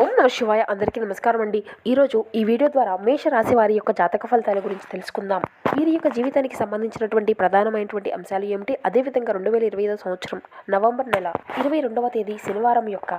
ఓం నమ శివాయ. అందరికీ నమస్కారం అండి. ఈరోజు ఈ వీడియో ద్వారా మేష రాశి వారి యొక్క జాతక ఫలితాల గురించి తెలుసుకుందాం. వీరి యొక్క జీవితానికి సంబంధించినటువంటి ప్రధానమైనటువంటి అంశాలు ఏమిటి? అదేవిధంగా రెండు వేల ఇరవై ఐదో సంవత్సరం నవంబర్ నెల ఇరవై రెండవ తేదీ శనివారం యొక్క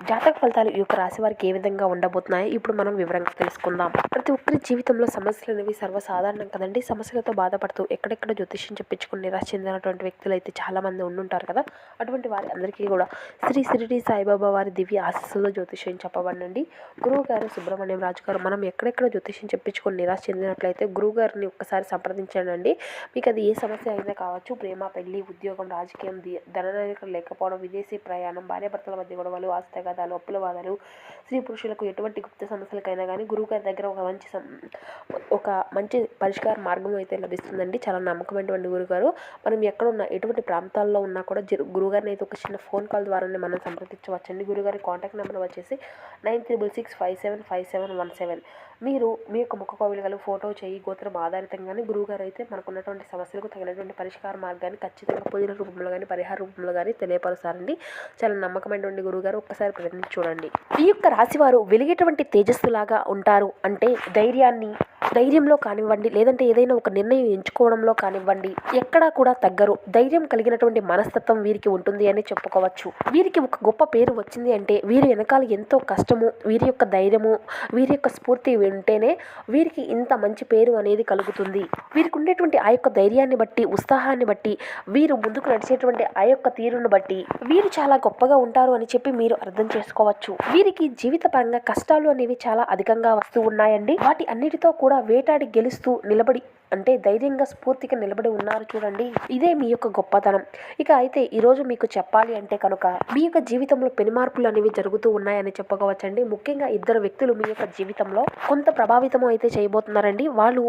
జాతక ఫలితాలు ఈ యొక్క రాశి వారికి ఏ విధంగా ఉండబోతున్నాయో? ఇప్పుడు మనం వివరంగా తెలుసుకుందాం. ప్రతి ఒక్కరి జీవితంలో సమస్యలు అనేవి సర్వసాధారణం కదండి. సమస్యలతో బాధపడుతూ ఎక్కడెక్కడ జ్యోతిష్యం చెప్పించుకుని నిరాశ చెందినటువంటి వ్యక్తులు అయితే చాలామంది ఉండుంటారు కదా. అటువంటి వారి అందరికీ కూడా శ్రీ షిరిడి సాయిబాబా వారి దివ్య ఆశస్సులో జ్యోతిష్యం చెప్పబడండి గురువు గారు సుబ్రహ్మణ్యం రాజు గారు మనం ఎక్కడెక్కడ జ్యోతిష్యం చెప్పించుకొని నిరాశ చెందినట్లయితే గురువు గారిని ఒక్కసారి సంప్రదించండి మీకు అది ఏ సమస్య అయినా కావచ్చు ప్రేమ పెళ్ళి ఉద్యోగం రాజకీయం ధన లేకపోవడం విదేశీ ప్రయాణం భార్యాభర్తల మధ్య గొడవలు ఆస్తగాదాలు అప్పుల స్త్రీ పురుషులకు ఎటువంటి గుప్త సమస్యలకైనా కానీ గురువు గారి దగ్గర ఒక మంచి సం- ఒక మంచి పరిష్కార మార్గం అయితే లభిస్తుందండి. చాలా నమ్మకమైనటువంటి గురుగారు మనం ఎక్కడ ఉన్న ఎటువంటి ప్రాంతాల్లో ఉన్నా కూడా గురుగారిని అయితే ఒక చిన్న ఫోన్ కాల్ ద్వారానే మనం సంప్రదించవచ్చండి. గురుగారి కాంటాక్ట్ నెంబర్ వచ్చేసి nine triple six five seven five seven one seven. మీరు మీ యొక్క ముఖ కోవిలగలు ఫోటో చేయి గోత్రం ఆధారితంగానే గురువుగారు అయితే మనకున్నటువంటి సమస్యలకు తగినటువంటి పరిష్కార మార్గాన్ని ఖచ్చితంగా పూజల రూపంలో కానీ పరిహార రూపంలో కానీ తెలియపరుస్తారండి. చాలా నమ్మకమైనటువంటి గురువుగారు. ఒక్కసారి ప్రయత్నించి చూడండి. ఈ యొక్క రాశివారు వెలిగేటువంటి తేజస్సులాగా ఉంటారు. అంటే ధైర్యాన్ని ధైర్యంలో కానివ్వండి లేదంటే ఏదైనా ఒక నిర్ణయం ఎంచుకోవడంలో కానివ్వండి ఎక్కడా కూడా తగ్గరు. ధైర్యం కలిగినటువంటి మనస్తత్వం వీరికి ఉంటుంది అని చెప్పుకోవచ్చు. వీరికి ఒక గొప్ప పేరు వచ్చింది అంటే వీరి వెనకాల ఎంతో కష్టము వీరి యొక్క ధైర్యము వీరి యొక్క స్ఫూర్తి ఉంటేనే వీరికి ఇంత మంచి పేరు అనేది కలుగుతుంది. వీరికి ఉండేటువంటి ఆ యొక్క ధైర్యాన్ని బట్టి ఉత్సాహాన్ని బట్టి వీరు ముందుకు నడిచేటువంటి ఆ యొక్క తీరును బట్టి వీరు చాలా గొప్పగా ఉంటారు అని చెప్పి మీరు అర్థం చేసుకోవచ్చు. వీరికి జీవిత పరంగా కష్టాలు అనేవి చాలా అధికంగా వస్తూ ఉన్నాయండి. వాటి అన్నిటితో కూడా వేటాడి గెలుస్తూ నిలబడి అంటే ధైర్యంగా స్ఫూర్తిగా నిలబడి ఉన్నారు చూడండి. ఇదే మీ యొక్క గొప్పతనం. ఇక అయితే ఈరోజు మీకు చెప్పాలి అంటే కనుక మీ యొక్క జీవితంలో పెను మార్పులు అనేవి జరుగుతూ ఉన్నాయని చెప్పుకోవచ్చండి. ముఖ్యంగా ఇద్దరు వ్యక్తులు మీ యొక్క జీవితంలో కొంత ప్రభావితం అయితే చేయబోతున్నారండి. వాళ్ళు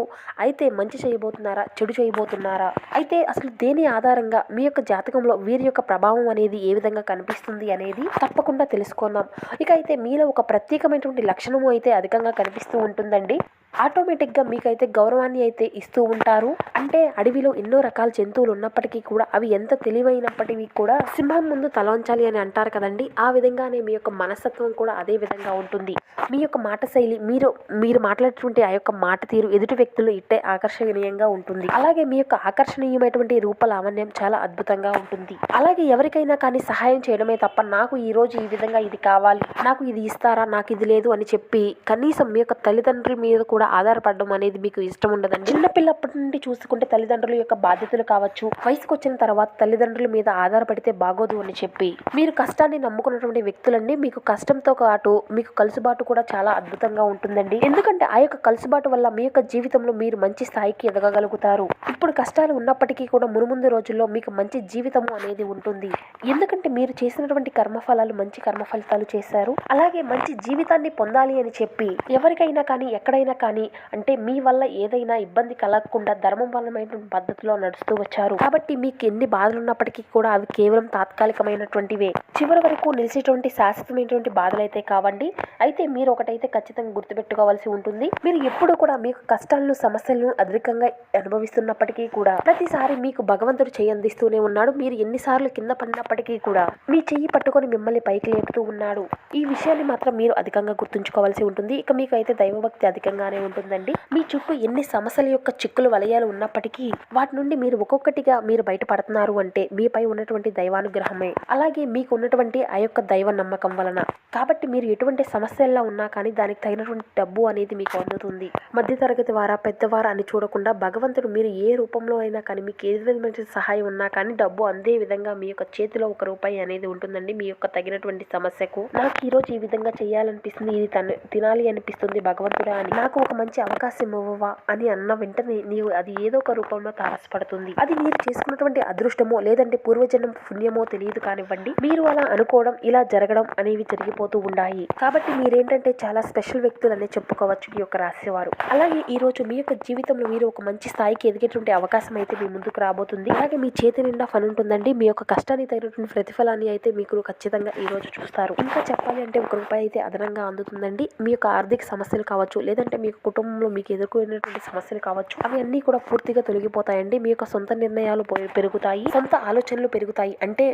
అయితే మంచి చేయబోతున్నారా చెడు చేయబోతున్నారా? అయితే అసలు దేని ఆధారంగా మీ యొక్క జాతకంలో వీరి యొక్క ప్రభావం అనేది ఏ విధంగా కనిపిస్తుంది అనేది తప్పకుండా తెలుసుకుందాం. ఇక అయితే మీలో ఒక ప్రత్యేకమైనటువంటి లక్షణము అయితే అధికంగా కనిపిస్తూ ఉంటుందండి. ఆటోమేటిక్గా మీకైతే గౌరవాన్ని అయితే ఇస్తూ ఉంటారు. అంటే అడవిలో ఎన్నో రకాల జంతువులు ఉన్నప్పటికీ కూడా అవి ఎంత తెలివైనప్పటికీ కూడా సింహం ముందు తలవంచాలి అని అంటారు కదండి. ఆ విధంగానే మీ యొక్క మనస్తత్వం కూడా అదే విధంగా ఉంటుంది. మీ యొక్క మాట శైలి మీరు మీరు మాట్లాడుతుంటే ఆ యొక్క మాట తీరు ఎదుటి వ్యక్తులు ఇట్టే ఆకర్షణీయంగా ఉంటుంది. అలాగే మీ యొక్క ఆకర్షణీయమైనటువంటి రూప లావణ్యం చాలా అద్భుతంగా ఉంటుంది. అలాగే ఎవరికైనా కానీ సహాయం చేయడమే తప్ప నాకు ఈ రోజు ఈ విధంగా ఇది కావాలి నాకు ఇది ఇస్తారా నాకు ఇది లేదు అని చెప్పి కనీసం మీ యొక్క తల్లిదండ్రుల మీద కూడా ఆధారపడడం అనేది మీకు ఇష్టం ఉండదండి చిన్నపిల్లప్పటి నుండి చూసుకుంటే తల్లిదండ్రుల యొక్క బాధ్యతలు కావచ్చు వయసుకు వచ్చిన తర్వాత తల్లిదండ్రుల మీద ఆధారపడితే బాగోదు అని చెప్పి మీరు కష్టాన్ని నమ్ముకున్నటువంటి వ్యక్తులండి మీకు కష్టంతో పాటు మీకు కలుసుబాటు కూడా చాలా అద్భుతంగా ఉంటుందండి. ఎందుకంటే ఆ యొక్క కలుసుబాటు వల్ల మీ యొక్క జీవితంలో మీరు మంచి స్థాయికి ఎదగగలుగుతారు. ఇప్పుడు కష్టాలు ఉన్నప్పటికీ కూడా మునుముందు రోజుల్లో మీకు మంచి జీవితము అనేది ఉంటుంది. ఎందుకంటే మీరు చేసినటువంటి కర్మఫలాలు మంచి కర్మ ఫలితాలు చేశారు. అలాగే మంచి జీవితాన్ని పొందాలి అని చెప్పి ఎవరికైనా కానీ ఎక్కడైనా కానీ అంటే మీ వల్ల ఏదైనా ఇబ్బంది కలగకుండా ధర్మబలమైనటువంటి పద్ధతిలో నడుస్తూ వచ్చారు. కాబట్టి మీకు ఎన్ని బాధలు ఉన్నప్పటికీ కూడా అవి కేవలం తాత్కాలికమైనటువంటివే. చివరి వరకు నిలిచేటువంటి శాశ్వతమైనటువంటి బాధలు అయితే కావండి. అయితే మీరు ఒకటైతే ఖచ్చితంగా గుర్తుపెట్టుకోవాల్సి ఉంటుంది. మీరు ఎప్పుడు కూడా మీకు కష్టాలను సమస్యలను అధికంగా అనుభవిస్తున్నప్పటికీ కూడా ప్రతిసారి మీకు భగవంతుడు చేయి అందిస్తూనే ఉన్నాడు. మీరు ఎన్నిసార్లు కింద పడినప్పటికీ కూడా మీ చెయ్యి పట్టుకొని మిమ్మల్ని పైకి లేపుతూ ఉన్నాడు. ఈ విషయాన్ని మాత్రం మీరు అధికంగా గుర్తుంచుకోవాల్సి ఉంటుంది. ఇక మీకు అయితే దైవభక్తి అధికంగానే ఉంటుందండి. మీ చుట్టూ ఎన్ని సమస్యల యొక్క చిక్కులు వలయాలు ఉన్నప్పటికీ వాటి నుండి మీరు ఒక్కొక్కటిగా మీరు బయటపడుతున్నారు అంటే మీపై ఉన్నటువంటి దైవానుగ్రహమే. అలాగే మీకు ఉన్నటువంటి ఆ యొక్క దైవ నమ్మకం వలన. కాబట్టి మీరు ఎటువంటి సమస్యల్లో ఉన్నా కానీ దానికి తగినటువంటి డబ్బు అనేది మీకు అందుతుంది. మధ్యతరగతి వారా పెద్దవారా అని చూడకుండా భగవంతుడు మీరు ఏ రూపంలో అయినా కానీ మీకు ఏ విధమైన సహాయం ఉన్నా కానీ డబ్బు అందే విధంగా మీ యొక్క చేతిలో ఒక రూపాయి అనేది ఉంటుందండి మీ యొక్క తగినటువంటి సమస్యకు. నాకు ఈరోజు ఈ విధంగా చేయాలనిపిస్తుంది ఇది తను తినాలి అనిపిస్తుంది భగవంతుడా అని. నాకు ఒక మంచి అవకాశం ఇవ్వవా అని అన్న వెంటనే నీవు అది ఏదో ఒక రూపంలో తారసపడుతుంది. అది మీరు చేసుకున్నటువంటి అదృష్టమో లేదంటే పూర్వజన్మ పుణ్యమో తెలియదు కానివ్వండి. మీరు అలా అనుకోవడం ఇలా జరగడం అనేవి జరిగిపోతూ ఉన్నాయి కాబట్టి మీరేంటంటే చాలా స్పెషల్ వ్యక్తులు అనే చెప్పుకోవచ్చు ఈ యొక్క రాసేవారు అలాగే ఈ రోజు మీ యొక్క జీవితంలో మీరు ఒక మంచి స్థాయికి ఎదిగేటువంటి అవకాశం అయితే మీ ముందుకు రాబోతుంది. అలాగే మీ చేతి నిండా పని ఉంటుందండి. మీ యొక్క కష్టానికి తగినటువంటి ప్రతిఫలాన్ని అయితే మీకు ఖచ్చితంగా ఈ రోజు చూస్తారు. ఇంకా చెప్పాలి అంటే ఒక రూపాయి అయితే అదనంగా అందుతుందండి. మీ యొక్క ఆర్థిక సమస్యలు కావచ్చు లేదంటే మీ మీకు కుటుంబంలో మీకు ఎదుర్కొనేటువంటి సమస్యలు కావచ్చు అవి అన్నీ కూడా పూర్తిగా తొలగిపోతాయండి. మీ యొక్క సొంత నిర్ణయాలు పెరుగుతాయి సొంత ఆలోచనలు పెరుగుతాయి. అంటే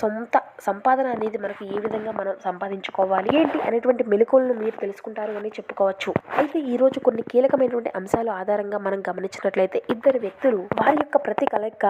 సొంత సంపాదన అనేది మనకు ఏ విధంగా మనం సంపాదించుకోవాలి ఏంటి అనేటువంటి మెలకువలను మీరు తెలుసుకుంటారు అని చెప్పుకోవచ్చు. అయితే ఈ రోజు కొన్ని కీలకమైనటువంటి అంశాలు ఆధారంగా మనం గమనించినట్లయితే ఇద్దరు వ్యక్తులు వారి యొక్క ప్రతి కలయిక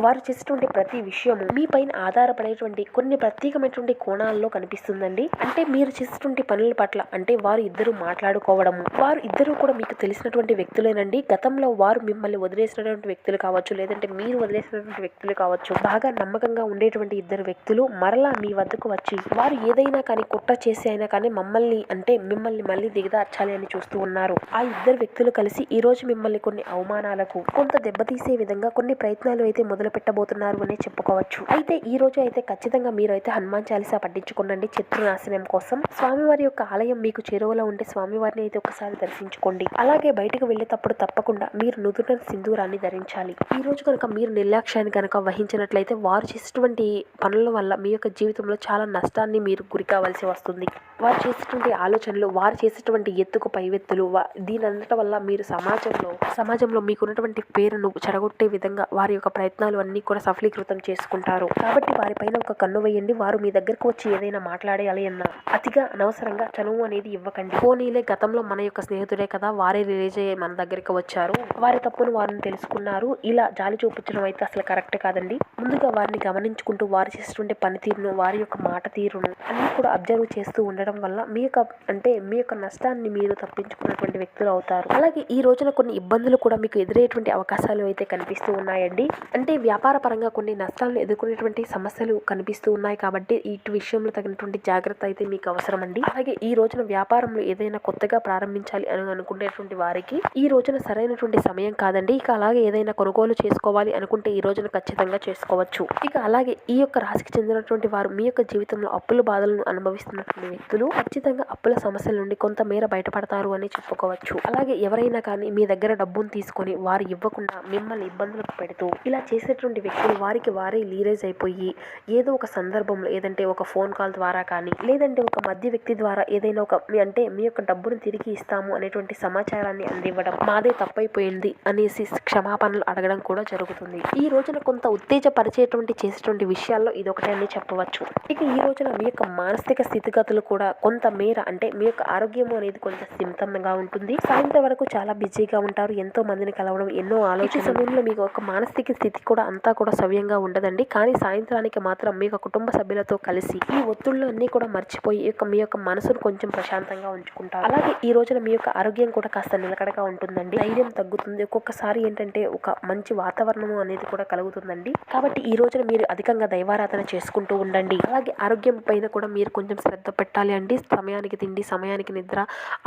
వారు చేసేటువంటి ప్రతి విషయము మీ పైన ఆధారపడేటువంటి కొన్ని ప్రత్యేకమైనటువంటి కోణాల్లో కనిపిస్తుందండి. అంటే మీరు చేసేటువంటి పనుల పట్ల అంటే వారు ఇద్దరు మాట్లాడుకోవడము వారు ఇద్దరు కూడా మీకు తెలిసినటువంటి వ్యక్తులేనండి. గతంలో వారు మిమ్మల్ని వదిలేసినటువంటి వ్యక్తులు కావచ్చు లేదంటే మీరు వదిలేసినటువంటి వ్యక్తులు కావచ్చు బాగా నమ్మకంగా ఉండేటువంటి ఇద్దరు వ్యక్తులు మరలా మీ వద్దకు వచ్చి వారు ఏదైనా కానీ కుట్ర చేసి అయినా కానీ మమ్మల్ని అంటే మిమ్మల్ని మళ్ళీ దిగదార్చాలి అని చూస్తూ ఉన్నారు. ఆ ఇద్దరు వ్యక్తులు కలిసి ఈ రోజు మిమ్మల్ని కొన్ని అవమానాలకు కొంత దెబ్బతీసే విధంగా కొన్ని ప్రయత్నాలు అయితే మొదలు పెట్టబోతున్నారు అనే చెప్పుకోవచ్చు. అయితే ఈ రోజు అయితే ఖచ్చితంగా మీరు అయితే హనుమాన్ చాలీసా పట్టించుకోండి శత్రునాశనం కోసం స్వామివారి యొక్క ఆలయం మీకు చేరువలో ఉంటే స్వామివారిని అయితే ఒకసారి దర్శించుకోండి. అలాగే బయటకు వెళ్ళేటప్పుడు తప్పకుండా మీరు నుదుట సింధూరాన్ని ధరించాలి. ఈ రోజు కనుక మీరు నిర్లక్ష్యాన్ని కనుక వహించినట్లయితే వారు చేసేటువంటి పనుల వల్ల మీ యొక్క జీవితంలో చాలా నష్టాన్ని మీరు గురి కావాల్సి వస్తుంది. వారు చేసేటువంటి ఆలోచనలు వారు చేసేటువంటి ఎత్తుకు పైవెత్తులు దీని అంతటి వల్ల మీరు సమాజంలో సమాజంలో మీకున్నటువంటి పేరును చెడగొట్టే విధంగా వారి యొక్క ప్రయత్నాలు అన్నీ కూడా సఫలీకృతం చేసుకుంటారు. కాబట్టి వారిపైన ఒక కన్ను వేయండి. వారు మీ దగ్గరకు వచ్చి ఏదైనా మాట్లాడేయాలి అన్న అతిగా అనవసరంగా చనువు అనేది ఇవ్వకండి. పోనీలే గతంలో మన యొక్క స్నేహితుడే కదా వారే రిలీజ్ అయ్యి మన దగ్గరికి వచ్చారు. వారి తప్పును వారిని తెలుసుకున్నారు. ఇలా జాలి చూపించడం అయితే అసలు కరెక్ట్ కాదండి. ముందుగా వారిని గమనించుకుంటూ వారు చేసేటువంటి పనితీరును వారి యొక్క మాట తీరును అన్ని కూడా అబ్జర్వ్ చేస్తూ ఉండడం వల్ల మీ యొక్క అంటే మీ యొక్క నష్టాన్ని మీరు తప్పించుకున్నటువంటి వ్యక్తులు అవుతారు. అలాగే ఈ రోజున కొన్ని ఇబ్బందులు కూడా మీకు ఎదురయ్యేటువంటి అవకాశాలు అయితే కనిపిస్తూ ఉన్నాయండి. అంటే వ్యాపార పరంగా కొన్ని నష్టాలను ఎదుర్కొనేటువంటి సమస్యలు కనిపిస్తూ ఉన్నాయి కాబట్టి ఇటు విషయంలో తగినటువంటి జాగ్రత్త అయితే మీకు అవసరం అండి అలాగే ఈ రోజున వ్యాపారంలో ఏదైనా కొత్తగా ప్రారంభించాలి అని అనుకునేటువంటి వారికి ఈ రోజున సరైనటువంటి సమయం కాదండి. ఇక అలాగే ఏదైనా కొనుగోలు చేసుకోవాలి అనుకుంటే ఈ రోజున ఖచ్చితంగా చేసుకోవచ్చు. ఇక అలాగే ఈ యొక్క రాశికి చెందినటువంటి వారు మీ యొక్క జీవితంలో అప్పుల బాధలను అనుభవిస్తున్నటువంటి వ్యక్తులు ఖచ్చితంగా అప్పుల సమస్యల నుండి కొంతమేర బయటపడతారు అని చెప్పుకోవచ్చు. అలాగే ఎవరైనా కానీ మీ దగ్గర డబ్బును తీసుకొని వారు ఇవ్వకుండా మిమ్మల్ని ఇబ్బందులకు పెడుతూ ఇలా చేసేటువంటి వ్యక్తులు వారికి వారే లీరేజ్ అయిపోయి ఏదో ఒక సందర్భంలో ఏదంటే ఒక ఫోన్ కాల్ ద్వారా కానీ లేదంటే ఒక మధ్య వ్యక్తి ద్వారా ఏదైనా ఒక మీ అంటే మీ యొక్క డబ్బును తిరిగి ఇస్తాము అనేటువంటి సమాచారాన్ని అందివ్వడం మాదే తప్పైపోయింది అనేసి క్షమాపణలు అడగడం కూడా జరుగుతుంది. ఈ రోజున కొంత ఉత్తేజపరిచేటువంటి చేసేటువంటి విషయాల్లో ఇది ఒకటే అని చెప్పవచ్చు. ఇక ఈ రోజున మీ యొక్క మానసిక స్థితిగతులు కూడా కొంత మేర అంటే మీ యొక్క ఆరోగ్యం అనేది కొంత స్థిమితంగా ఉంటుంది. సాయంత్రం వరకు చాలా బిజీగా ఉంటారు. ఎంతో మందిని కలవడం ఎన్నో ఆలోచన సమయంలో మీకు ఒక మానసిక స్థితి కూడా అంతా కూడా సవ్యంగా ఉండదండి. కానీ సాయంత్రానికి మాత్రం మీ యొక్క కుటుంబ సభ్యులతో కలిసి ఈ ఒత్తిళ్ళు అన్ని కూడా మర్చిపోయి మీ యొక్క మనసును కొంచెం ప్రశాంతంగా ఉంచుకుంటారు. అలాగే ఈ రోజున మీ యొక్క ఆరోగ్యం కూడా కాస్త నిలకడగా ఉంటుందండి. ధైర్యం తగ్గుతుంది. ఒక్కొక్కసారి ఏంటంటే ఒక మంచి వాతావరణం అనేది కూడా కలుగుతుందండి. కాబట్టి ఈ రోజున మీరు అధికంగా దైవారాధన చేసుకుంటూ ఉండండి. అలాగే ఆరోగ్యం పైన కూడా మీరు కొంచెం శ్రద్ధ పెట్టాలి అండి. సమయానికి తిండి సమయానికి నిద్ర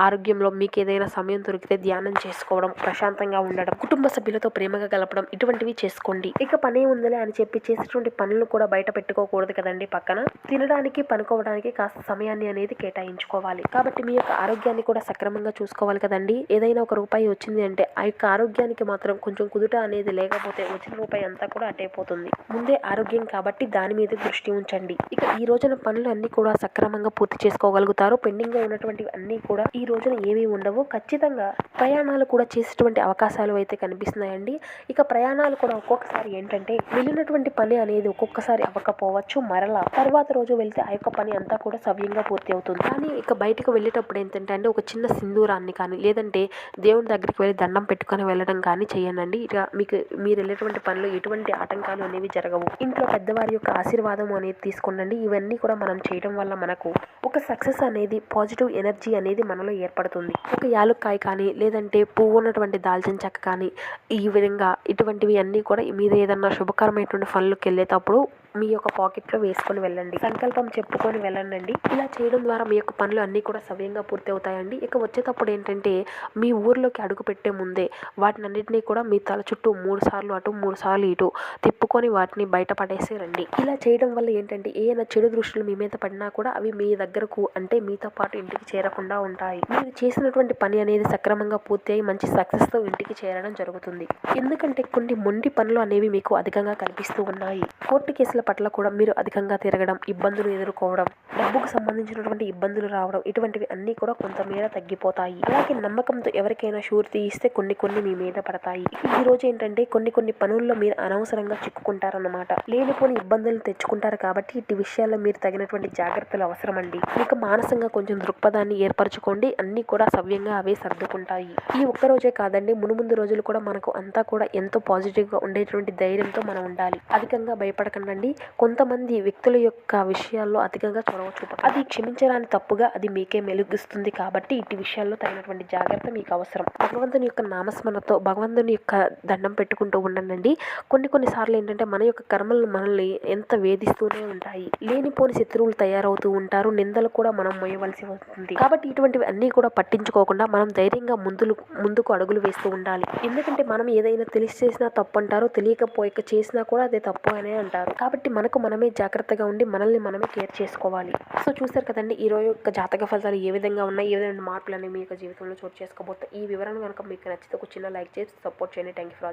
ఆరోగ్యంలో మీకు ఏదైనా సమయం దొరికితే ధ్యానం చేసుకోవడం ప్రశాంతంగా ఉండడం కుటుంబ సభ్యులతో ప్రేమగా గలపడం ఇటువంటివి చేసుకోండి. ఇక పనే ఉందిలే అని చెప్పి చేసేటువంటి పనులు కూడా బయట పెట్టుకోకూడదు కదండి పక్కన. తినడానికి పనుకోవడానికి కాస్త సమయాన్ని అనేది కేటాయించుకోవాలి. కాబట్టి మీ యొక్క ఆరోగ్యాన్ని కూడా సక్రమంగా చూసుకోవాలి కదండి. ఏదైనా ఒక రూపాయి వచ్చింది అంటే ఆ యొక్క ఆరోగ్యానికి మాత్రం కొంచెం కుదుట అనేది లేకపోతే వచ్చిన రూపాయి అంతా కూడా అటైపోతుంది ముందే ఆరోగ్యం కాబట్టి దాని మీద దృష్టి ఉంచండి. ఇక ఈ రోజున పనులు అన్ని కూడా సక్రమంగా పూర్తి చేసుకోగలుగుతారు. పెండింగ్గా ఉన్నటువంటి అన్ని కూడా ఈ రోజున ఏమీ ఉండవు. ఖచ్చితంగా ప్రయాణాలు కూడా చేసేటువంటి అవకాశాలు అయితే కనిపిస్తున్నాయండి. ఇక ప్రయాణాలు కూడా ఒక్కొక్కసారి ఏంటంటే వెళ్ళినటువంటి పని అనేది ఒక్కొక్కసారి అవ్వకపోవచ్చు మరలా తర్వాత రోజు వెళ్తే ఆ యొక్క పని అంతా కూడా సవ్యంగా పూర్తి అవుతుంది. కానీ ఇక బయటకు వెళ్ళేటప్పుడు ఏంటంటే అంటే ఒక చిన్న సింధూరాన్ని కానీ లేదంటే దేవుని దగ్గరికి వెళ్ళి దండం పెట్టుకొని వెళ్ళడం కానీ చేయనండి ఇక మీకు మీరు వెళ్ళేటువంటి పనులు ఎటువంటి ఆటంకాలు అనేవి జరగవు. ఇంట్లో పెద్దవారి యొక్క ఆశీర్వాదం అనేది తీసుకుండండి. ఇవన్నీ కూడా మనం చేయడం వల్ల మనకు ఒక సక్సెస్ అనేది పాజిటివ్ ఎనర్జీ అనేది మనలో ఏర్పడుతుంది. ఒక యాలుక్కాయ కానీ లేదంటే పువ్వు ఉన్నటువంటి దాల్చిన చెక్క కానీ ఈ విధంగా ఇటువంటివి అన్నీ కూడా మీద ఏదన్నా శుభకరమైనటువంటి పనులకు వెళ్ళేటప్పుడు మీ యొక్క పాకెట్లో వేసుకొని వెళ్ళండి. సంకల్పం చెప్పుకొని వెళ్ళండి. ఇలా చేయడం ద్వారా మీ యొక్క పనులు అన్నీ కూడా సవ్యంగా పూర్తి అవుతాయండి ఇక వచ్చేటప్పుడు ఏంటంటే మీ ఊర్లోకి అడుగు పెట్టే ముందే వాటిని అన్నింటినీ కూడా మీ తల చుట్టూ మూడు సార్లు అటు మూడు సార్లు ఇటు తిప్పుకొని వాటిని బయట పడేసి రండి. ఇలా చేయడం వల్ల ఏంటంటే ఏమైనా చెడు దృష్టిలు మీ మీద పడినా కూడా అవి మీ దగ్గరకు అంటే మీతో పాటు ఇంటికి చేరకుండా ఉంటాయి. మీరు చేసినటువంటి పని అనేది సక్రమంగా పూర్తి అయి మంచి సక్సెస్తో ఇంటికి చేరడం జరుగుతుంది. ఎందుకంటే కొన్ని మొండి పనులు అనేవి మీకు అధికంగా కనిపిస్తూ ఉన్నాయి. కోర్టు కేసుల పట్ల కూడా మీరు అధికంగా తిరగడం ఇబ్బందులు ఎదుర్కోవడం డబ్బుకు సంబంధించినటువంటి ఇబ్బందులు రావడం ఇటువంటివి అన్నీ కూడా కొంతమేర తగ్గిపోతాయి. అలాగే నమ్మకంతో ఎవరికైనా షూరిటీ ఇస్తే కొన్ని కొన్ని మీ మీద పడతాయి. ఈ రోజు ఏంటంటే కొన్ని కొన్ని పనుల్లో మీరు అనవసరంగా చిక్కుకుంటారన్నమాట. లేనిపోని ఇబ్బందులు తెచ్చుకుంటారు కాబట్టి ఇటు విషయాల్లో మీరు తగినటువంటి జాగ్రత్తలు అవసరమండి. మీకు మానసంగా కొంచెం దృక్పథాన్ని ఏర్పరచుకోండి. అన్నీ కూడా సవ్యంగా అవే సర్దుకుంటాయి. ఈ ఒక్క రోజే కాదండి మునుముందు రోజులు కూడా మనకు అంతా కూడా ఎంతో పాజిటివ్గా ఉండేటువంటి ధైర్యంతో మనం ఉండాలి. అధికంగా భయపడకండి కొంతమంది వ్యక్తుల యొక్క విషయాల్లో అధికంగా చొరవ అది క్షమించడానికి తప్పుగా అది మీకే మెలుగిస్తుంది కాబట్టి ఇటు విషయాల్లో తగినటువంటి జాగ్రత్త మీకు అవసరం. భగవంతుని యొక్క నామస్మరణతో భగవంతుని యొక్క దండం పెట్టుకుంటూ ఉండండి. కొన్ని కొన్ని సార్లు ఏంటంటే మన యొక్క కర్మలను మనల్ని ఎంత వేధిస్తూనే ఉంటాయి. లేనిపోని శత్రువులు తయారవుతూ ఉంటారు. నిందలు కూడా మనం మోయవలసి వస్తుంది. కాబట్టి ఇటువంటివి అన్నీ కూడా పట్టించుకోకుండా మనం ధైర్యంగా ముందులు ముందుకు అడుగులు వేస్తూ ఉండాలి. ఎందుకంటే మనం ఏదైనా తెలిసి చేసినా తప్పు అంటారు. తెలియకపోయాక చేసినా కూడా అదే తప్పు అనే అంటారు. కాబట్టి కాబట్టి మనకు మనమే జాగ్రత్తగా ఉండి మనల్ని మనమే కేర్ చేసుకోవాలి. సో చూసారు కదండి ఈ రోజు యొక్క జాతక ఫలితాలు ఏ విధంగా ఉన్నాయి ఏ విధమైన మార్పులు అనేవి మీ యొక్క జీవితంలో చోటు చేసుకోబోతాయి ఈ వివరణ కనుక మీకు నచ్చితే ఒక చిన్న లైక్ చేసి సపోర్ట్ చేయండి. Thank you for